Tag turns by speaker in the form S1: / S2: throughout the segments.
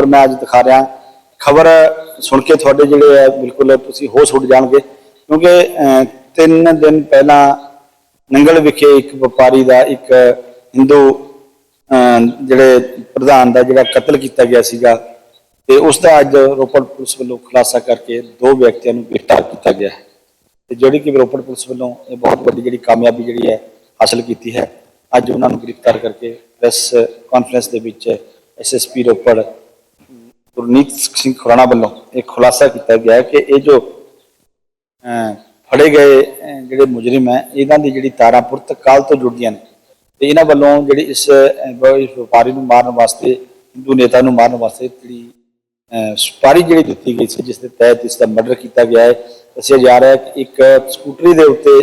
S1: ਖਬਰ ਮੈਂ ਅੱਜ ਦਿਖਾ ਰਿਹਾ। ਖਬਰ ਸੁਣ ਕੇ ਤੁਹਾਡੇ ਜਿਹੜੇ ਹੈ ਬਿਲਕੁਲ ਤੁਸੀਂ ਹੋਸ਼ ਉੱਡ ਜਾਣਗੇ। ਕਿਉਂਕਿ ਅਹ, ਤਿੰਨ ਦਿਨ ਪਹਿਲਾਂ ਨੰਗਲ ਵਿਖੇ ਇੱਕ ਵਪਾਰੀ ਦਾ ਇੱਕ ਹਿੰਦੂ ਜਿਹੜੇ ਪ੍ਰਧਾਨ ਦਾ ਜਿਹੜਾ ਕਤਲ ਕੀਤਾ ਗਿਆ ਸੀਗਾ। ਤੇ ਉਸ ਦਾ ਅੱਜ ਰੋਪੜ ਪੁਲਿਸ ਵੱਲੋਂ ਖੁਲਾਸਾ ਕਰਕੇ ਦੋ ਵਿਅਕਤੀਆਂ ਨੂੰ ਗ੍ਰਿਫਤਾਰ ਕੀਤਾ ਗਿਆ। ਹੈ ਤੇ ਜਿਹੜੀ ਕਿ ਰੋਪੜ ਪੁਲਿਸ ਵੱਲੋਂ ਇਹ ਬਹੁਤ ਵੱਡੀ ਜਿਹੜੀ ਕਾਮਯਾਬੀ ਜਿਹੜੀ ਹੈ ਹਾਸਲ ਕੀਤੀ ਹੈ। ਅੱਜ ਉਹਨਾਂ ਨੂੰ ਗ੍ਰਿਫਤਾਰ ਕਰਕੇ ਪ੍ਰੈਸ ਕਾਨਫਰੰਸ ਦੇ ਵਿੱਚ ਐਸਐਸਪੀ ਰੋਪੜ ਗੁਰਨੀਤ ਸਿੰਘ ਖੁਰਾਣਾ ਵੱਲੋਂ ਇਹ ਖੁਲਾਸਾ ਕੀਤਾ ਗਿਆ ਹੈ ਕਿ ਇਹ ਜੋ ਅਹ, ਫੜੇ ਗਏ ਜਿਹੜੇ ਮੁਜਰਮ ਹੈ ਇਹਨਾਂ ਦੀ ਜਿਹੜੀ ਤਾਰਾਂ ਪੁਰਤਕਾਲ ਤੋਂ ਜੁੜਦੀਆਂ ਨੇ ਤੇ ਇਹਨਾਂ ਵੱਲੋਂ ਜਿਹੜੀ ਇਸ ਵਪਾਰੀ ਨੂੰ ਮਾਰਨ ਵਾਸਤੇ ਹਿੰਦੂ ਨੇਤਾ ਨੂੰ ਮਾਰਨ ਵਾਸਤੇ ਜਿਹੜੀ ਅਹ, ਸੁਪਾਰੀ ਜਿਹੜੀ ਦਿੱਤੀ ਗਈ ਸੀ ਜਿਸ ਦੇ ਤਹਿਤ ਇਸ ਦਾ ਮਰਡਰ ਕੀਤਾ ਗਿਆ ਹੈ। ਦੱਸਿਆ ਜਾ ਰਿਹਾ ਹੈ ਕਿ ਇੱਕ ਸਕੂਟਰੀ ਦੇ ਉੱਤੇ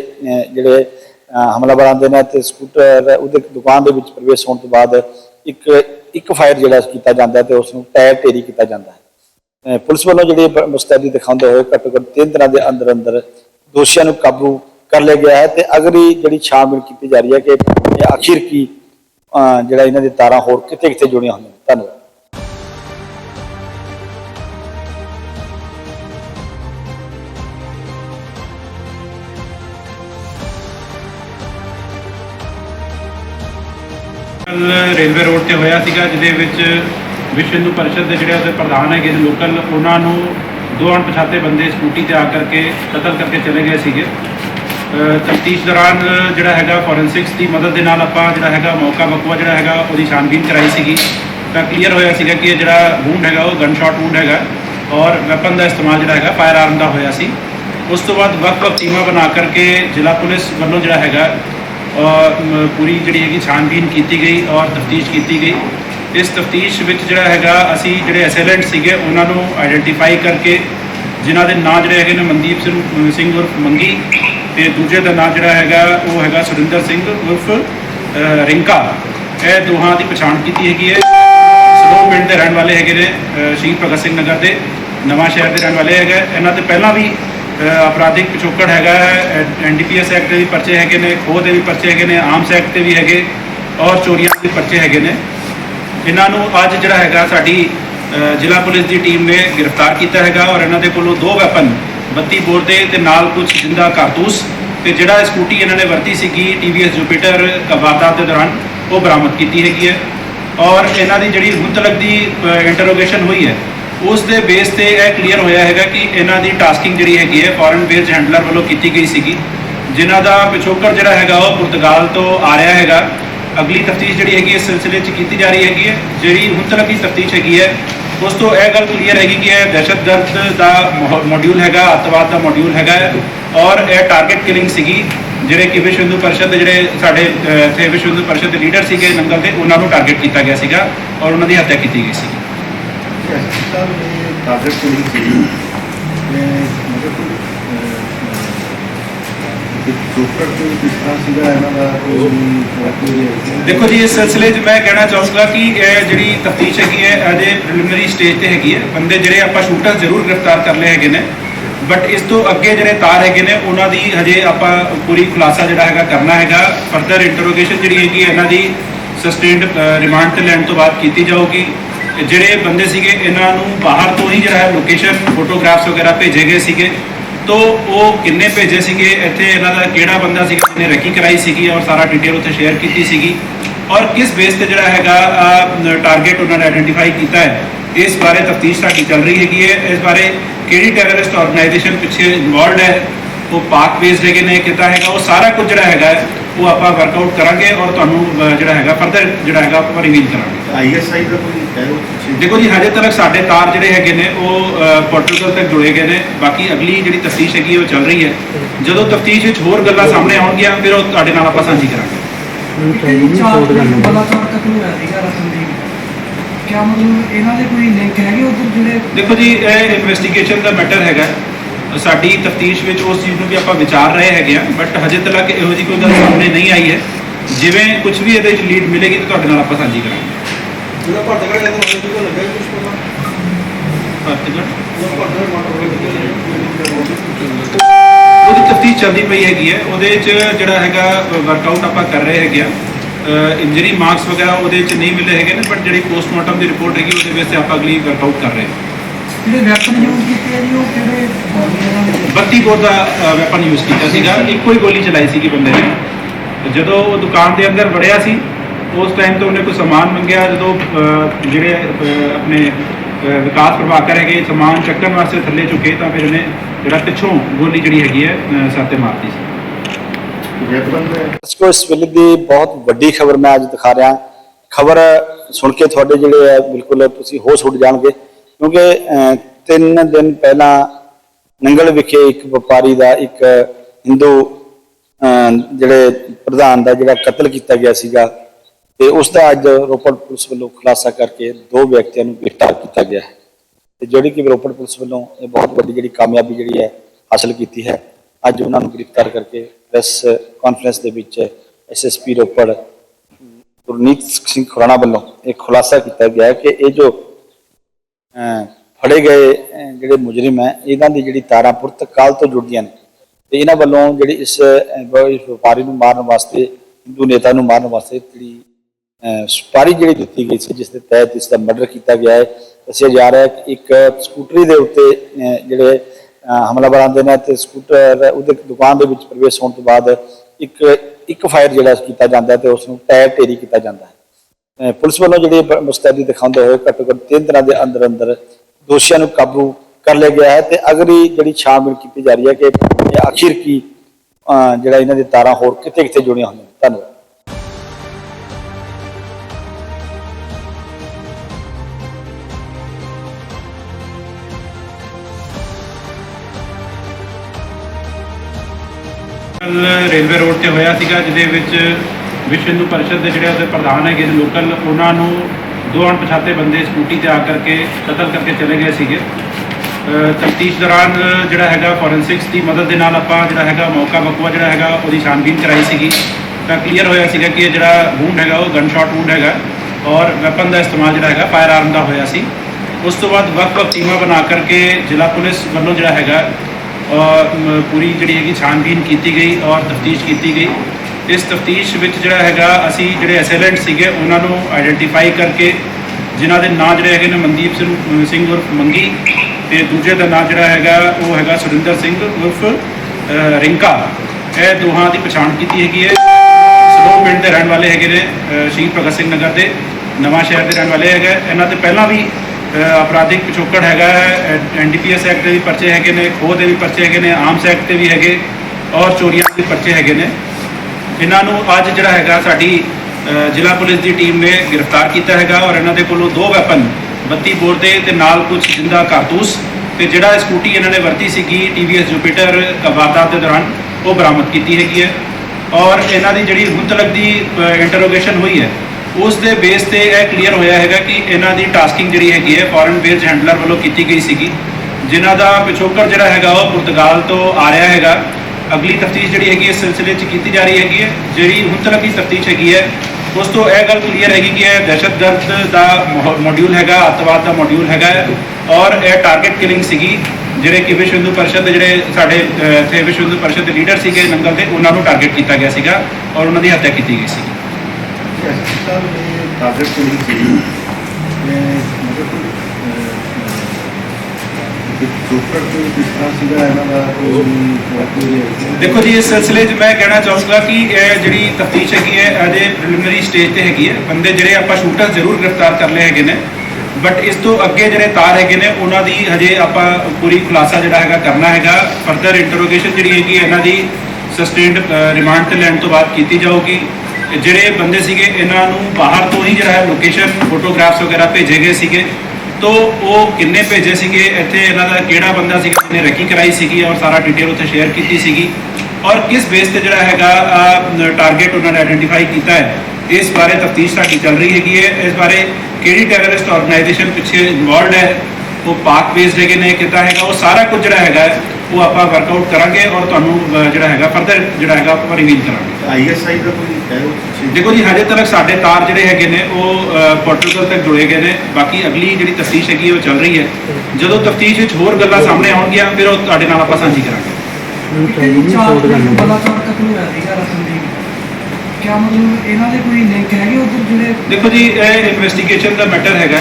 S1: ਜਿਹੜੇ ਅਹ, ਹਮਲਾਵਰ ਆਉਂਦੇ ਨੇ ਤੇ ਸਕੂਟਰ ਉਹਦੇ ਦੁਕਾਨ ਦੇ ਵਿੱਚ ਪ੍ਰਵੇਸ਼ ਹੋਣ ਤੋਂ ਬਾਅਦ ਇੱਕ ਇੱਕ ਫਾਇਰ ਜਿਹੜਾ ਕੀਤਾ ਜਾਂਦਾ ਹੈ ਤੇ ਉਸ ਨੂੰ ਟਾਇਰ ਢੇਰੀ ਕੀਤਾ ਜਾਂਦਾ ਹੈ। ਪੁਲਿਸ ਵੱਲੋਂ ਜਿਹੜੀ ਮੁਸਤੈਦੀ ਦਿਖਾਉਂਦੇ ਹੋਏ ਘੱਟੋ ਘੱਟ ਤਿੰਨ ਦਿਨਾਂ ਦੇ ਅੰਦਰ ਅੰਦਰ ਦੋਸ਼ੀਆਂ ਨੂੰ ਕਾਬੂ ਕਰ ਲਿਆ ਗਿਆ ਹੈ ਤੇ ਅਗਲੀ ਜਿਹੜੀ ਛਾਣਬੀਣ ਕੀਤੀ ਜਾ ਰਹੀ ਹੈ ਕਿ ਇਹ ਆਖਿਰ ਕੀ, ਅਹ ਜਿਹੜਾ ਇਹਨਾਂ ਦੀ ਤਾਰਾਂ ਹੋਰ ਕਿੱਥੇ ਕਿੱਥੇ ਜੁੜੀਆਂ ਹੋਈਆਂ ਧੰਨਵਾਦ।
S2: ਕੱਲ ਰੇਲਵੇ ਰੋਡ ਤੇ ਹੋਇਆ ਸੀਗਾ, ਜਿਹਦੇ ਵਿੱਚ ਵਿਸ਼ਵ ਹਿੰਦੂ ਪਰਿਸ਼ਦ ਦੇ ਜਿਹੜੇ ਉਹਦੇ ਪ੍ਰਧਾਨ ਹੈਗੇ ਨੇ ਲੋਕਲ, ਉਹਨਾਂ ਨੂੰ ਦੋ ਅਣਪਛਾਤੇ ਬੰਦੇ ਸਕੂਟੀ ਤੇ ਆ ਕਰਕੇ ਕਤਲ ਕਰਕੇ ਚਲੇ ਗਏ ਸੀਗੇ। ਤਫਤੀਸ਼ ਦੌਰਾਨ ਜਿਹੜਾ ਹੈਗਾ ਫੋਰੈਂਸਿਕਸ ਦੀ ਮਦਦ ਦੇ ਨਾਲ ਆਪਾਂ ਜਿਹੜਾ ਹੈਗਾ ਮੌਕਾ ਬਕਵਾ ਜਿਹੜਾ ਹੈਗਾ, ਉਹਦੀ ਛਾਨਬੀਨ ਕਰਾਈ ਸੀਗੀ। ਤਾਂ ਕਲੀਅਰ ਹੋਇਆ ਸੀਗਾ ਕਿ ਇਹ ਜਿਹੜਾ ਵੂਡ ਹੈਗਾ, ਉਹ ਗਨ ਸ਼ਾਟ ਵੂੰਡ ਹੈਗਾ ਔਰ ਵੈਪਨ ਦਾ ਇਸਤੇਮਾਲ ਜਿਹੜਾ ਹੈਗਾ ਫਾਇਰ ਆਰਮ ਦਾ ਹੋਇਆ ਸੀ। ਉਸ ਤੋਂ ਬਾਅਦ ਵੱਖ-ਵੱਖ ਟੀਮਾਂ ਬਣਾ ਕਰਕੇ ਜ਼ਿਲ੍ਹਾ ਪੁਲਿਸ ਵੱਲੋਂ ਜਿਹੜਾ ਹੈਗਾ ਪੂਰੀ ਜਿਹੜੀ ਹੈਗੀ ਛਾਨਬੀਨ ਕੀਤੀ ਗਈ ਔਰ ਤਫਤੀਸ਼ ਕੀਤੀ ਗਈ। ਇਸ ਤਫਤੀਸ਼ ਵਿੱਚ ਜਿਹੜਾ ਹੈਗਾ, ਅਸੀਂ ਜਿਹੜੇ ਅਸੈਲੈਂਟ ਸੀਗੇ, ਉਹਨਾਂ ਨੂੰ ਆਇਡੈਂਟੀਫਾਈ ਕਰਕੇ ਜਿਨ੍ਹਾਂ ਦੇ ਨਾਂ ਜਿਹੜੇ ਹੈਗੇ ਨੇ ਮਨਦੀਪ ਸਿੰਘ ਸਿੰਘ ਉਰਫ ਮੰਗੀ ਤੇ ਦੂਜੇ ਦਾ ਨਾਂ ਜਿਹੜਾ ਹੈਗਾ, ਉਹ ਹੈਗਾ ਸੁਰਿੰਦਰ ਸਿੰਘ ਉਰਫ ਰਿੰਕਾ। ਇਹ ਦੋਹਾਂ ਦੀ ਪਛਾਣ ਕੀਤੀ ਹੈਗੀ ਹੈ। ਸਲੋ ਪਿੰਡ ਦੇ ਰਹਿਣ ਵਾਲੇ ਹੈਗੇ ਨੇ ਸ਼ਹੀਦ ਭਗਤ ਸਿੰਘ ਨਗਰ ਦੇ ਨਵਾਂ ਸ਼ਹਿਰ ਦੇ ਰਹਿਣ ਵਾਲੇ ਹੈਗੇ। ਇਹਨਾਂ ਤੇ ਪਹਿਲਾਂ ਵੀ ਅਪਰਾਧਿਕ ਪਿਛੋਕੜ ਹੈਗਾ ਹੈ ਐਨਡੀਪੀਐਸ ਐਕਟ ਦੇ ਵੀ ਪਰਚੇ ਹੈਗੇ ਨੇ, ਖੋਹ ਦੇ ਵੀ ਪਰਚੇ ਹੈਗੇ ਨੇ, ਆਰਮਸ ਐਕਟ ਤੇ ਵੀ ਹੈਗੇ, ਔਰ ਚੋਰੀਆਂ ਦੇ ਪਰਚੇ ਹੈਗੇ ਨੇ। ਇਹਨਾਂ ਨੂੰ ਅੱਜ ਜਿਹੜਾ ਹੈਗਾ ਸਾਡੀ ਜ਼ਿਲ੍ਹਾ ਪੁਲਿਸ ਦੀ ਟੀਮ ਨੇ ਗ੍ਰਿਫਤਾਰ ਕੀਤਾ ਹੈਗਾ, ਔਰ ਇਹਨਾਂ ਦੇ ਕੋਲੋਂ ਦੋ ਵੈਪਨ 32 ਬੋਰ ਦੇ ਤੇ ਨਾਲ ਕੁਝ ਜਿੰਦਾ ਕਾਰਤੂਸ, ਤੇ ਜਿਹੜਾ ਸਕੂਟੀ ਇਹਨਾਂ ਨੇ ਵਰਤੀ ਸੀਗੀ TVS ਜੁਪੀਟਰ ਵਾਰਦਾਤ ਦੇ ਦੌਰਾਨ, ਉਹ ਬਰਾਮਦ ਕੀਤੀ ਹੈਗੀ ਹੈ। ਔਰ ਇਹਨਾਂ ਦੀ ਜਿਹੜੀ ਹੁਣ ਤੱਕ ਦੀ ਇੰਟਰੋਗੇਸ਼ਨ ਹੋਈ ਹੈ ਉਸ ਦੇ ਬੇਸ ਤੇ ਇਹ ਕਲੀਅਰ ਹੋਇਆ ਹੈਗਾ ਕਿ ਇਹਨਾਂ ਦੀ ਟਾਸਕਿੰਗ ਜਿਹੜੀ ਹੈਗੀ ਹੈ ਫੋਰਨ ਵੇਜ ਹੈਂਡਲਰ ਵੱਲੋਂ ਕੀਤੀ ਗਈ ਸੀਗੀ। ਜਿਨ੍ਹਾਂ ਦਾ ਪਿਛੋਕੜ ਜਿਹੜਾ ਹੈਗਾ, ਉਹ ਪੁਰਤਗਾਲ ਤੋਂ ਆ ਰਿਹਾ ਹੈਗਾ। ਅਗਲੀ ਤਫਤੀਸ਼ ਜਿਹੜੀ ਹੈਗੀ, ਇਸ ਸਿਲਸਿਲੇ 'ਚ ਕੀਤੀ ਜਾ ਰਹੀ ਹੈਗੀ ਹੈ। ਜਿਹੜੀ ਹੁਣ ਤੱਕ ਦੀ ਤਫਤੀਸ਼ ਹੈਗੀ ਹੈ, ਉਸ ਤੋਂ ਇਹ ਗੱਲ ਕਲੀਅਰ ਹੈਗੀ ਕਿ ਇਹ ਦਹਿਸ਼ਤਗਰਦ ਦਾ ਮੋਡਿਊਲ ਹੈਗਾ, ਅੱਤਵਾਦ ਦਾ ਮੋਡਿਊਲ ਹੈਗਾ ਹੈ। ਔਰ ਇਹ ਟਾਰਗੇਟ ਕਿਲਿੰਗ ਸੀਗੀ, ਜਿਹੜੇ ਕਿ ਵਿਸ਼ਵ ਹਿੰਦੂ ਪਰਿਸ਼ਦ ਦੇ ਜਿਹੜੇ ਸਾਡੇ ਇੱਥੇ ਵਿਸ਼ਵ ਹਿੰਦੂ ਪਰਿਸ਼ਦ ਦੇ ਲੀਡਰ ਸੀਗੇ ਨੰਗਲ ਦੇ, ਉਹਨਾਂ ਨੂੰ ਟਾਰਗੇਟ ਕੀਤਾ ਗਿਆ ਸੀਗਾ ਔਰ ਉਹਨਾਂ ਦੀ ਹੱਤਿਆ ਕੀਤੀ ਗਈ ਸੀ।
S3: ਸਾਹਿਬ ਨੇ ਟਾਰਗੇਟ ਕੀਤੀ ਤੇ ਮਤਲਬ
S2: ਦੇਖੋ ਜੀ ਇਸ ਸਿਲਸਿਲੇ 'ਚ ਮੈਂ ਕਹਿਣਾ ਚਾਹੂੰਗਾ ਕਿ ਇਹ ਜਿਹੜੀ ਤਫਤੀਸ਼ ਹੈਗੀ ਹੈ ਇਹਦੇ ਪ੍ਰੀਲਿਮਿਨਰੀ ਸਟੇਜ ਤੇ ਹੈਗੀ ਹੈ। ਬੰਦੇ ਜਿਹੜੇ ਆਪਾਂ ਸ਼ੂਟਰ ਜ਼ਰੂਰ ਗ੍ਰਿਫਤਾਰ ਕਰ ਲਏ ਹੈਗੇ ਨੇ। ਬਟ ਇਸ ਤੋਂ ਅੱਗੇ ਜਿਹੜੇ ਤਾਰ ਹੈਗੇ ਨੇ ਉਹਨਾਂ ਦੀ ਹਜੇ ਆਪਾਂ ਪੂਰੀ ਖੁਲਾਸਾ ਜਿਹੜਾ ਹੈਗਾ ਕਰਨਾ ਹੈਗਾ। ਫਰਦਰ ਇੰਟਰੋਗੇਸ਼ਨ ਜਿਹੜੀ ਹੈਗੀ ਇਹਨਾਂ ਦੀ ਸਸਟੇਨਡ ਰਿਮਾਂਡ ਤੇ ਲੈਣ ਤੋਂ ਬਾਅਦ ਕੀਤੀ ਜਾਊਗੀ। ਜਿਹੜੇ ਬੰਦੇ ਸੀਗੇ, ਇਹਨਾਂ ਨੂੰ ਬਾਹਰ ਤੋਂ ਹੀ ਜਿਹੜਾ ਹੈ ਲੋਕੇਸ਼ਨ ਫੋਟੋਗ੍ਰਾਫਸ ਵਗੈਰਾ ਭੇਜੇ ਗਏ ਸੀਗੇ। ਤੋ ਉਹ ਕਿੰਨੇ ਭੇਜੇ ਸੀਗੇ, ਇੱਥੇ ਇਹਨਾਂ ਦਾ ਕਿਹੜਾ ਬੰਦਾ ਸੀਗਾ, ਜਿਹਨੇ ਰੈਕੀ ਕਰਾਈ ਸੀਗੀ ਔਰ ਸਾਰਾ ਡਿਟੇਲ ਉੱਥੇ ਸ਼ੇਅਰ ਕੀਤੀ ਸੀਗੀ। ਔਰ ਕਿਸ ਬੇਸ ਤੇ ਜਿਹੜਾ ਹੈਗਾ ਟਾਰਗੇਟ ਉਹਨਾਂ ਨੇ ਆਇਡੈਂਟੀਫਾਈ ਕੀਤਾ ਹੈ, ਇਸ ਬਾਰੇ ਤਫਤੀਸ਼ ਸਾਡੀ ਚੱਲ ਰਹੀ ਹੈਗੀ ਹੈ। ਇਸ ਬਾਰੇ ਕਿਹੜੀ ਟੈਰਰਿਸਟ ਆਰਗੇਨਾਈਜੇਸ਼ਨ ਪਿੱਛੇ ਇਨਵੋਲਡ ਹੈ, ਉਹ ਪਾਕ ਬੇਸਡ ਹੈਗੇ ਨੇ, ਕਿੱਦਾਂ ਹੈਗਾ, ਉਹ ਸਾਰਾ ਕੁਝ ਜਿਹੜਾ ਹੈਗਾ ਉਹ ਆਪਾਂ ਵਰਕਆਊਟ ਕਰਾਂਗੇ ਔਰ ਤੁਹਾਨੂੰ ਜਿਹੜਾ ਹੈਗਾ ਫਰਦਰ ਜਿਹੜਾ ਹੈਗਾ ਆਪਾਂ ਰਿਵੀਲ ਕਰਾਂਗੇ।
S3: ਆਈਐਸਆਈ ਦਾ ਕੋਈ ਪਿੱਛੇ
S2: ਦੇਖੋ ਜੀ ਹਜੇ ਤੱਕ ਸਾਡੇ ਤਾਰ ਜਿਹੜੇ ਹੈਗੇ ਨੇ ਉਹ ਪੋਰਟੁਗਲ ਤੱਕ ਜੁੜੇ ਗਏ ਨੇ। ਬਾਕੀ ਅਗਲੀ ਜਿਹੜੀ ਤਫਤੀਸ਼ ਹੈਗੀ ਉਹ ਚੱਲ ਰਹੀ ਹੈ। ਜਦੋਂ ਤਫਤੀਸ਼ ਵਿੱਚ ਹੋਰ ਗੱਲਾਂ ਸਾਹਮਣੇ ਆਉਣਗੀਆਂ ਫਿਰ ਉਹ ਤੁਹਾਡੇ ਨਾਲ ਆਪਾਂ ਸਾਂਝੀ ਕਰਾਂਗੇ।
S4: ਕਿਆ ਮਤਲਬ ਇਹਨਾਂ ਦੇ ਕੋਈ ਲਿੰਕ ਹੈਗੇ ਉਧਰ ਜਿਹੜੇ
S2: ਦੇਖੋ ਜੀ ਇਹ ਇਨਵੈਸਟੀਗੇਸ਼ਨ ਦਾ ਮੈਟਰ ਹੈਗਾ। ਸਾਡੀ ਤਫਤੀਸ਼ ਵਿੱਚ ਉਸ ਚੀਜ਼ ਨੂੰ ਵੀ ਆਪਾਂ ਵਿਚਾਰ ਰਹੇ ਹੈਗੇ ਆ ਬਟ ਹਜੇ ਤੱਕ ਇਹੋ ਜੀ ਕੋਈ ਗੱਲ ਸਾਹਮਣੇ ਨਹੀਂ ਆਈ ਹੈ। ਜਿਵੇਂ ਕੁਝ ਵੀ ਇਹਦੇ ਵਿੱਚ ਲੀਡ ਮਿਲੇਗੀ ਤਾਂ ਤੁਹਾਡੇ ਨਾਲ ਆਪਾਂ ਸਾਂਝੀ ਕਰਾਂਗੇ।
S5: ਜਿਹੜਾ ਭੱਟ ਕਰਿਆ ਤਾਂ ਮੈਨੂੰ ਕੋਈ ਲੱਗਿਆ ਕੁਝ ਪਤਾ ਭੱਟ ਮਾਟਰ
S2: ਉਹਦੀ ਤਫਤੀਸ਼ ਚੱਲਦੀ ਪਈ ਹੈਗੀ ਹੈ। ਉਹਦੇ 'ਚ ਜਿਹੜਾ ਹੈਗਾ ਵਰਕਆਊਟ ਆਪਾਂ ਕਰ ਰਹੇ ਹੈਗੇ ਆ। ਇੰਜਰੀ ਮਾਰਕਸ ਵਗੈਰਾ ਉਹਦੇ ਚ ਨਹੀਂ ਮਿਲੇ ਹੈਗੇ ਨੇ ਬਟ ਜਿਹੜੀ ਪੋਸਟਮਾਰਟਮ ਦੀ ਰਿਪੋਰਟ ਹੈਗੀ ਉਹਦੇ ਵਿੱਚ ਆਪਾਂ ਅਗਲੀ ਵਰਕਆਊਟ ਕਰ ਰਹੇ ਹਾਂ।
S4: ਜਿਹੜੇ ਵੈਪਨ ਯੂਜ਼ ਕੀਤੇ ਆ ਜੀ? ਉਹ ਕਿਹੜੇ ਇਹਨਾਂ ਦੇ
S2: 32 ਬੋਰ ਦਾ ਵੈਪਨ ਯੂਜ਼ ਕੀਤਾ ਸੀਗਾ। ਇੱਕੋ ਹੀ ਗੋਲੀ ਚਲਾਈ ਸੀਗੀ ਬੰਦੇ ਨੇ। ਤੇ ਜਦੋਂ ਉਹ ਦੁਕਾਨ ਦੇ ਅੰਦਰ ਵੜਿਆ ਸੀ ਉਸ ਟਾਈਮ ਤੋਂ ਉਹਨੇ ਕੋਈ ਸਮਾਨ ਮੰਗਿਆ। ਜਦੋਂ ਅਹ, ਜਿਹੜੇ ਅਹ, ਆਪਣੇ ਅਹ, ਵਿਕਾਸ ਪ੍ਰਭਾਕਰ ਹੈਗੇ ਸਮਾਨ ਚੱਕਣ ਵਾਸਤੇ ਥੱਲੇ ਝੁਕੇ ਤਾਂ ਫਿਰ ਇਹਨੇ ਜਿਹੜਾ ਪਿੱਛੋਂ ਗੋਲੀ ਜਿਹੜੀ ਹੈਗੀ ਹੈ ਅਹ, ਸਿਰ ਤੇ ਮਾਰਤੀ ਸੀ।
S1: ਦਰਸ਼ਕੋ ਇਸ ਵੇਲੇ ਦੀ ਬਹੁਤ ਵੱਡੀ ਖਬਰ ਮੈਂ ਅੱਜ ਦਿਖਾ ਰਿਹਾ। ਖਬਰ ਸੁਣ ਕੇ ਤੁਹਾਡੇ ਜਿਹੜੇ ਹੈ ਬਿਲਕੁਲ ਤੁਸੀਂ ਹੋਸ਼ ਉੱਡ ਜਾਣਗੇ। ਕਿਉਂਕਿ ਤਿੰਨ ਦਿਨ ਪਹਿਲਾਂ ਨੰਗਲ ਵਿਖੇ ਇੱਕ ਵਪਾਰੀ ਦਾ, ਇੱਕ ਹਿੰਦੂ ਜਿਹੜੇ ਪ੍ਰਧਾਨ ਦਾ ਜਿਹੜਾ ਕਤਲ ਕੀਤਾ ਗਿਆ ਸੀਗਾ ਤੇ ਉਸ ਦਾ ਅੱਜ ਰੋਪੜ ਪੁਲਿਸ ਵੱਲੋਂ ਖੁਲਾਸਾ ਕਰਕੇ ਦੋ ਵਿਅਕਤੀਆਂ ਨੂੰ ਗ੍ਰਿਫਤਾਰ ਕੀਤਾ ਗਿਆ ਹੈ। ਤੇ ਜਿਹੜੀ ਕਿ ਰੋਪੜ ਪੁਲਿਸ ਵੱਲੋਂ ਇਹ ਬਹੁਤ ਵੱਡੀ ਜਿਹੜੀ ਕਾਮਯਾਬੀ ਜਿਹੜੀ ਹੈ ਹਾਸਲ ਕੀਤੀ ਹੈ, ਅੱਜ ਉਹਨਾਂ ਨੂੰ ਗ੍ਰਿਫਤਾਰ ਕਰਕੇ ਪ੍ਰੈਸ ਕਾਨਫਰੰਸ ਦੇ ਵਿੱਚ ਐਸਐਸਪੀ ਰੋਪੜ ਗੁਰਨੀਤ ਸਿੰਘ ਖੁਰਾਣਾ ਵੱਲੋਂ ਇਹ ਖੁਲਾਸਾ ਕੀਤਾ ਗਿਆ ਹੈ ਕਿ ਇਹ ਜੋ ਫੜੇ ਗਏ ਜਿਹੜੇ ਮੁਜਰਮ ਹੈ ਇਹਨਾਂ ਦੀ ਜਿਹੜੀ ਤਾਰਾਂ ਪੁਰਤਕਾਲ ਤੋਂ ਜੁੜਦੀਆਂ ਨੇ। ਤੇ ਇਹਨਾਂ ਵੱਲੋਂ ਜਿਹੜੀ ਇਸ ਵਪਾਰੀ ਨੂੰ ਮਾਰਨ ਵਾਸਤੇ ਹਿੰਦੂ ਨੇਤਾ ਨੂੰ ਮਾਰਨ ਵਾਸਤੇ ਜਿਹੜੀ ਅਹ, ਸੁਪਾਰੀ ਜਿਹੜੀ ਦਿੱਤੀ ਗਈ ਸੀ ਜਿਸ ਦੇ ਤਹਿਤ ਇਸ ਦਾ ਮਰਡਰ ਕੀਤਾ ਗਿਆ ਹੈ ਦੱਸਿਆ ਜਾ ਰਿਹਾ ਹੈ ਕਿ ਇੱਕ ਸਕੂਟਰੀ ਦੇ ਉੱਤੇ ਜਿਹੜੇ ਅਹ, ਹਮਲਾਵਰ ਆਉਂਦੇ ਨੇ ਤੇ ਸਕੂਟਰ ਉਹਦੇ ਦੁਕਾਨ ਦੇ ਵਿੱਚ ਪ੍ਰਵੇਸ਼ ਹੋਣ ਤੋਂ ਬਾਅਦ ਇੱਕ ਇੱਕ ਫਾਇਰ ਜਿਹੜਾ ਕੀਤਾ ਜਾਂਦਾ ਹੈ ਤੇ ਉਸ ਨੂੰ ਟਾਇਰ ਢੇਰੀ ਕੀਤਾ ਜਾਂਦਾ ਹੈ। ਪੁਲਿਸ ਵੱਲੋਂ ਜਿਹੜੀ ਮੁਸਤੈਦੀ ਦਿਖਾਉਂਦੇ ਹੋਏ ਘੱਟੋ ਘੱਟ ਤਿੰਨ ਦਿਨਾਂ ਦੇ ਅੰਦਰ ਅੰਦਰ ਦੋਸ਼ੀਆਂ ਨੂੰ ਕਾਬੂ ਕਰ ਲਿਆ ਗਿਆ ਹੈ ਤੇ ਅਗਲੀ ਜਿਹੜੀ ਛਾਣਬੀਣ ਕੀਤੀ ਜਾ ਰਹੀ ਹੈ ਕਿ ਆਖਿਰ ਕੀ ਜਿਹੜਾ ਇਹਨਾਂ ਦੀ ਤਾਰਾਂ ਹੋਰ ਕਿੱਥੇ ਕਿੱਥੇ ਜੁੜੀਆਂ ਹੋਈਆਂ ਧੰਨਵਾਦ।
S2: ਰੇਲਵੇ ਰੋਡ ਤੇ ਹੋਇਆ ਸੀਗਾ, ਜਿਹਦੇ ਵਿੱਚ ਵਿਸ਼ਵ ਹਿੰਦੂ ਪਰਿਸ਼ਦ ਦੇ ਜਿਹੜੇ ਉਹਦੇ ਪ੍ਰਧਾਨ ਹੈਗੇ ਲੋਕਲ, ਉਹਨਾਂ ਨੂੰ ਦੋ ਅਣਪਛਾਤੇ ਬੰਦੇ ਸਕੂਟੀ ਤੇ ਆ ਕਰਕੇ ਕਤਲ ਕਰਕੇ ਚਲੇ ਗਏ ਸੀਗੇ। ਤਫਤੀਸ਼ ਦੌਰਾਨ ਜਿਹੜਾ ਹੈਗਾ ਫੋਰੈਂਸਿਕਸ ਦੀ ਮਦਦ ਦੇ ਨਾਲ ਆਪਾਂ ਜਿਹੜਾ ਹੈਗਾ ਮੌਕਾ ਬਕਵਾ ਜਿਹੜਾ ਹੈਗਾ ਉਹਦੀ ਛਾਨਬੀਨ ਕਰਾਈ ਸੀਗੀ। ਤਾਂ ਕਲੀਅਰ ਹੋਇਆ ਸੀਗਾ ਕਿ ਇਹ ਜਿਹੜਾ ਵੂੰਡ ਹੈਗਾ, ਉਹ ਗਨ ਸ਼ਾਟ ਵੂੰਡ ਹੈਗਾ ਔਰ ਵੈਪਨ ਦਾ ਇਸਤੇਮਾਲ ਜਿਹੜਾ ਹੈਗਾ ਫਾਇਰ ਆਰਮ ਦਾ ਹੋਇਆ ਸੀ। ਉਸ ਤੋਂ ਬਾਅਦ ਵੱਖ-ਵੱਖ ਟੀਮਾਂ ਬਣਾ ਕਰਕੇ ਜ਼ਿਲ੍ਹਾ ਪੁਲਿਸ ਵੱਲੋਂ ਜਿਹੜਾ ਹੈਗਾ ਪੂਰੀ ਜਿਹੜੀ ਹੈਗੀ ਛਾਨਬੀਨ ਕੀਤੀ ਗਈ ਔਰ ਤਫਤੀਸ਼ ਕੀਤੀ ਗਈ। ਇਸ ਤਫਤੀਸ਼ ਵਿੱਚ ਜਿਹੜਾ ਹੈਗਾ, ਅਸੀਂ ਜਿਹੜੇ ਅਸੈਲੈਂਟ ਸੀਗੇ, ਉਹਨਾਂ ਨੂੰ ਆਇਡੈਂਟੀਫਾਈ ਕਰਕੇ ਜਿਨ੍ਹਾਂ ਦੇ ਨਾਂ ਜਿਹੜੇ ਹੈਗੇ ਨੇ, ਮਨਦੀਪ ਸਿੰਘ ਸਿੰਘ ਉਰਫ ਮੰਗੀ ਤੇ ਦੂਜੇ ਦਾ ਨਾਂ ਜਿਹੜਾ ਹੈਗਾ, ਉਹ ਹੈਗਾ ਸੁਰਿੰਦਰ ਸਿੰਘ ਉਰਫ ਰਿੰਕਾ। ਇਹ ਦੋਹਾਂ ਦੀ ਪਛਾਣ ਕੀਤੀ ਹੈਗੀ ਹੈ। ਸਲੋ ਪਿੰਡ ਦੇ ਰਹਿਣ ਵਾਲੇ ਹੈਗੇ ਨੇ ਸ਼ਹੀਦ ਭਗਤ ਸਿੰਘ ਨਗਰ ਦੇ ਨਵਾਂ ਸ਼ਹਿਰ ਦੇ ਰਹਿਣ ਵਾਲੇ ਹੈਗੇ। ਇਹਨਾਂ ਤੇ ਪਹਿਲਾਂ ਵੀ ਅਪਰਾਧਿਕ ਪਿਛੋਕੜ ਹੈਗਾ ਐਨਡੀਪੀਐਸ ਐਕਟ ਦੇ ਵੀ ਪਰਚੇ ਹੈਗੇ ਨੇ, ਖੋਹ ਦੇ ਵੀ ਪਰਚੇ ਹੈਗੇ ਨੇ, ਆਰਮਸ ਐਕਟ ਤੇ ਵੀ ਹੈਗੇ ਔਰ ਚੋਰੀਆਂ ਦੇ ਵੀ ਪਰਚੇ ਹੈਗੇ ਨੇ। ਇਹਨਾਂ ਨੂੰ ਅੱਜ ਜਿਹੜਾ ਹੈਗਾ ਸਾਡੀ ਜ਼ਿਲ੍ਹਾ ਪੁਲਿਸ ਦੀ ਟੀਮ ਨੇ ਗ੍ਰਿਫਤਾਰ ਕੀਤਾ ਹੈਗਾ ਔਰ ਇਹਨਾਂ ਦੇ ਕੋਲੋਂ ਦੋ ਵੈਪਨ 32 ਬੋਰ ਦੇ ਤੇ ਨਾਲ ਕੁਝ ਜਿੰਦਾ ਕਾਰਤੂਸ ਤੇ ਜਿਹੜਾ ਸਕੂਟੀ ਇਹਨਾਂ ਨੇ ਵਰਤੀ ਸੀਗੀ ਟੀਵੀਐਸ ਜੁਪੀਟਰ ਵਾਰਦਾਤ ਦੇ ਦੌਰਾਨ, ਉਹ ਬਰਾਮਦ ਕੀਤੀ ਹੈਗੀ ਹੈ। ਔਰ ਇਹਨਾਂ ਦੀ ਜਿਹੜੀ ਹੁਣ ਤੱਕ ਦੀ ਇੰਟਰੋਗੇਸ਼ਨ ਹੋਈ ਹੈ, ਉਸ ਦੇ ਬੇਸ ਤੇ ਇਹ ਕਲੀਅਰ ਹੋਇਆ ਹੈਗਾ ਕਿ ਇਹਨਾਂ ਦੀ ਟਾਸਕਿੰਗ ਜਿਹੜੀ ਹੈਗੀ ਹੈ ਫੋਰਨ ਬੇਸ ਹੈਂਡਲਰ ਵੱਲੋਂ ਕੀਤੀ ਗਈ ਸੀਗੀ, ਜਿਨ੍ਹਾਂ ਦਾ ਪਿਛੋਕੜ ਜਿਹੜਾ ਹੈਗਾ ਉਹ ਪੁਰਤਗਾਲ ਤੋਂ ਆ ਰਿਹਾ ਹੈਗਾ। ਅਗਲੀ ਤਫਤੀਸ਼ ਜਿਹੜੀ ਹੈਗੀ ਇਸ ਸਿਲਸਿਲੇ 'ਚ ਕੀਤੀ ਜਾ ਰਹੀ ਹੈਗੀ ਹੈ, ਜਿਹੜੀ ਹੁਣ ਤੱਕ ਦੀ ਤਫਤੀਸ਼ ਹੈਗੀ ਹੈ, ਉਸ ਤੋਂ ਇਹ ਗੱਲ ਕਲੀਅਰ ਹੈਗੀ ਕਿ ਇਹ ਦਹਿਸ਼ਤਗਰਦ ਦਾ ਮੋਡਿਊਲ ਹੈਗਾ, ਅੱਤਵਾਦ ਦਾ ਮੋਡਿਊਲ ਹੈਗਾ ਔਰ ਇਹ ਟਾਰਗੇਟ ਕਿਲਿੰਗ ਸੀਗੀ, ਜਿਹੜੇ ਕਿ ਵਿਸ਼ਵ ਹਿੰਦੂ ਪਰਿਸ਼ਦ ਦੇ ਜਿਹੜੇ ਸਾਡੇ ਇੱਥੇ ਵਿਸ਼ਵ ਹਿੰਦੂ ਪਰਿਸ਼ਦ ਦੇ ਲੀਡਰ ਸੀਗੇ ਨੰਗਲ ਦੇ, ਉਹਨਾਂ ਨੂੰ ਟਾਰਗੇਟ ਕੀਤਾ ਗਿਆ ਸੀਗਾ ਔਰ ਉਹਨਾਂ ਦੀ ਹੱਤਿਆ ਕੀਤੀ ਗਈ ਸੀ
S3: ਟਾਰਗੇਟ ਕਿਹੜੀ ਸੀ ਅਹ, ਤੋਂ ਕਿਸ ਤਰ੍ਹਾਂ ਸੀਗਾ ਇਹਨਾਂ ਦਾ ਕੋਈ
S2: ਦੇਖੋ ਜੀ ਇਸ ਸਿਲਸਿਲੇ 'ਚ ਮੈਂ ਕਹਿਣਾ ਚਾਹੂੰਗਾ ਕਿ ਇਹ ਜਿਹੜੀ ਤਫਤੀਸ਼ ਹੈਗੀ ਹੈ ਅਜੇ ਪ੍ਰੀਲਿਮਿਨਰੀ ਸਟੇਜ ਤੇ ਹੈਗੀ ਹੈ। ਬੰਦੇ ਜਿਹੜੇ ਆਪਾਂ ਸ਼ੂਟਰ ਜ਼ਰੂਰ ਗ੍ਰਿਫਤਾਰ ਕਰ ਲਏ ਹੈਗੇ ਨੇ। ਬਟ ਇਸ ਤੋਂ ਅੱਗੇ ਜਿਹੜੇ ਤਾਰ ਹੈਗੇ ਨੇ ਉਹਨਾਂ ਦੀ ਹਜੇ ਆਪਾਂ ਪੂਰੀ ਖੁਲਾਸਾ ਜਿਹੜਾ ਹੈਗਾ ਕਰਨਾ ਹੈਗਾ। ਫਰਦਰ ਇੰਟਰੋਗੇਸ਼ਨ ਜਿਹੜੀ ਹੈਗੀ ਹੈ ਇਹਨਾਂ ਦੀ ਸਸਟੇਨਡ ਰਿਮਾਂਡ ਤੇ ਲੈਣ ਤੋਂ ਬਾਅਦ ਕੀਤੀ ਜਾਊਗੀ। ਜਿਹੜੇ ਬੰਦੇ ਸੀਗੇ ਇਹਨਾਂ ਨੂੰ ਬਾਹਰ ਤੋਂ ਹੀ ਜਿਹੜਾ ਹੈ ਲੋਕੇਸ਼ਨ ਫੋਟੋਗ੍ਰਾਫਸ ਵਗੈਰਾ ਭੇਜੇ ਗਏ ਸੀਗੇ। ਤੋ ਉਹ ਕਿੰਨੇ ਭੇਜੇ ਸੀਗੇ? ਇੱਥੇ ਇਹਨਾਂ ਦਾ ਕਿਹੜਾ ਬੰਦਾ ਸੀਗਾ ਜਿਹਨੇ ਰੈਕੀ ਕਰਾਈ ਸੀਗੀ ਔਰ ਸਾਰਾ ਡਿਟੇਲ ਉੱਥੇ ਸ਼ੇਅਰ ਕੀਤੀ ਸੀਗੀ? ਔਰ ਕਿਸ ਬੇਸ ਤੇ ਜਿਹੜਾ ਹੈਗਾ ਟਾਰਗੇਟ ਉਹਨਾਂ ਨੇ ਆਇਡੈਂਟੀਫਾਈ ਕੀਤਾ ਹੈ? ਇਸ ਬਾਰੇ ਤਫਤੀਸ਼ ਸਾਡੀ ਚੱਲ ਰਹੀ ਹੈਗੀ ਹੈ। ਇਸ ਬਾਰੇ ਕਿਹੜੀ ਟੈਰਰਿਸਟ ਆਰਗੇਨਾਈਜੇਸ਼ਨ ਪਿੱਛੇ ਇਨਵੋਲਡ ਹੈ? ਉਹ ਪਾਕ ਬੇਸਡ ਹੈਗੇ ਨੇ ਕਿੱਦਾਂ ਹੈਗਾ ਉਹ ਸਾਰਾ ਕੁਝ ਜਿਹੜਾ ਹੈਗਾ ਉਹ ਆਪਾਂ ਵਰਕਆਊਟ ਕਰਾਂਗੇ ਔਰ ਤੁਹਾਨੂੰ ਜਿਹੜਾ ਹੈਗਾ ਫਰਦਰ ਜਿਹੜਾ ਹੈਗਾ ਆਪਾਂ ਰਿਵੀਲ ਕਰਾਂਗੇ।
S3: ਆਈਐਸਆਈ ਦਾ ਕੋਈ ਕਹਿ
S2: ਦੇਖੋ ਜੀ ਹਜੇ ਤੱਕ ਸਾਡੇ ਤਾਰ ਜਿਹੜੇ ਹੈਗੇ ਨੇ ਉਹ ਪੋਰਟੁਗਲ ਤੱਕ ਜੁੜੇ ਗਏ ਨੇ। ਬਾਕੀ ਅਗਲੀ ਜਿਹੜੀ ਤਫਤੀਸ਼ ਹੈਗੀ ਉਹ ਚੱਲ ਰਹੀ ਹੈ। ਜਦੋਂ ਤਫਤੀਸ਼ ਵਿੱਚ ਹੋਰ ਗੱਲਾਂ ਸਾਹਮਣੇ ਆਉਣਗੀਆਂ ਫਿਰ ਉਹ ਤੁਹਾਡੇ ਨਾਲ ਆਪਾਂ ਸਾਂਝੀ ਕਰਾਂਗੇ।
S4: ਕਿਆ ਮਤਲਬ ਇਹਨਾਂ ਦੇ ਕੋਈ ਲਿੰਕ ਹੈਗੇ ਉਧਰ ਜਿਹੜੇ
S2: ਦੇਖੋ ਜੀ ਇਹ ਇਨਵੈਸਟੀਗੇਸ਼ਨ ਦਾ ਮੈਟਰ ਹੈਗਾ।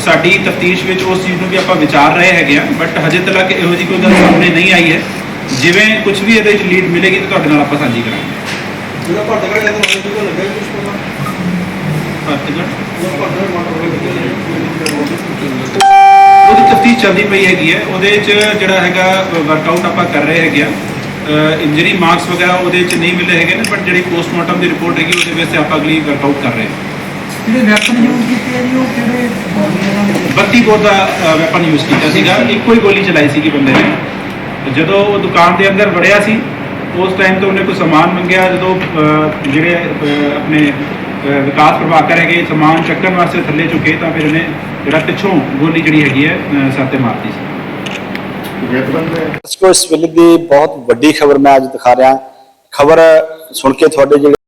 S2: ਸਾਡੀ ਤਫਤੀਸ਼ ਵਿੱਚ ਉਸ ਚੀਜ਼ ਨੂੰ ਵੀ ਆਪਾਂ ਵਿਚਾਰ ਰਹੇ ਹੈਗੇ ਆ ਬਟ ਹਜੇ ਤੱਕ ਇਹੋ ਜਿਹੀ ਕੋਈ ਗੱਲ ਸਾਹਮਣੇ ਨਹੀਂ ਆਈ ਹੈ। ਜਿਵੇਂ ਕੁਝ ਵੀ ਇਹਦੇ ਵਿੱਚ ਲੀਡ ਮਿਲੇਗੀ ਤਾਂ ਤੁਹਾਡੇ ਨਾਲ ਆਪਾਂ ਸਾਂਝੀ ਕਰਾਂਗੇ।
S5: ਜਿਹੜਾ ਭਰਤਗੜ ਇਹਦਾ ਨਾਮ ਕੀ ਲੱਗਾ ਕੁਝ ਪਤਾ?
S2: ਫਤਿਹਗੜ੍ਹ
S5: ਜਿਹੜਾ ਭਰਤਗੜ ਮਾਟਰ ਵਿੱਚ
S2: ਉਹਦੀ ਤਫਤੀਸ਼ ਚੱਲਦੀ ਪਈ ਹੈਗੀ ਹੈ। ਉਹਦੇ 'ਚ ਜਿਹੜਾ ਹੈਗਾ ਵਰਕਆਊਟ ਆਪਾਂ ਕਰ ਰਹੇ ਹੈਗੇ ਆ। ਇੰਜਰੀ ਮਾਰਕਸ ਵਗੈਰਾ ਉਹਦੇ 'ਚ ਨਹੀਂ ਮਿਲੇ ਹੈਗੇ ਨੇ ਬਟ ਜਿਹੜੀ ਪੋਸਟਮਾਰਟਮ ਦੀ ਰਿਪੋਰਟ ਹੈਗੀ ਉਹਦੇ ਵਿੱਚ ਆਪਾਂ ਅਗਲੀ ਵਰਕਆਊਟ ਕਰ ਰਹੇ ਹਾਂ।
S4: ਜਿਹੜੇ ਵੈਪਨ ਯੂਜ਼ ਕੀਤੇ ਆ ਜੀ ਉਹ ਕਿਹੜੇ ਦੇ
S2: 32 ਬੋਰ ਦਾ ਵੈਪਨ ਯੂਜ਼ ਕੀਤਾ ਸੀਗਾ। ਇੱਕੋ ਹੀ ਗੋਲੀ ਚਲਾਈ ਸੀਗੀ ਬੰਦੇ ਨੇ। ਜਦੋਂ ਉਹ ਦੁਕਾਨ ਦੇ ਅੰਦਰ ਵੜਿਆ ਸੀ ਉਸ ਟਾਈਮ ਤੋਂ ਉਹਨੇ ਕੋਈ ਸਮਾਨ ਮੰਗਿਆ। ਜਦੋਂ ਜਿਹੜੇ ਆਪਣੇ ਵਿਕਾਸ ਪ੍ਰਭਾਕਰ ਹੈਗੇ ਸਮਾਨ ਚੱਕਣ ਵਾਸਤੇ ਥੱਲੇ ਝੁਕੇ ਤਾਂ ਫਿਰ ਉਹਨੇ ਜਿਹੜਾ ਪਿੱਛੋਂ ਗੋਲੀ ਜਿਹੜੀ ਹੈਗੀ ਹੈ ਅਹ, ਮਾਰਤੀ ਸੀ।
S1: ਇਸ ਵੇਲੇ ਦੀ ਬਹੁਤ ਵੱਡੀ ਖਬਰ ਮੈਂ ਅੱਜ ਦਿਖਾ ਰਿਹਾ। ਖਬਰ ਸੁਣ ਕੇ ਤੁਹਾਡੇ ਜਿਹੜੇ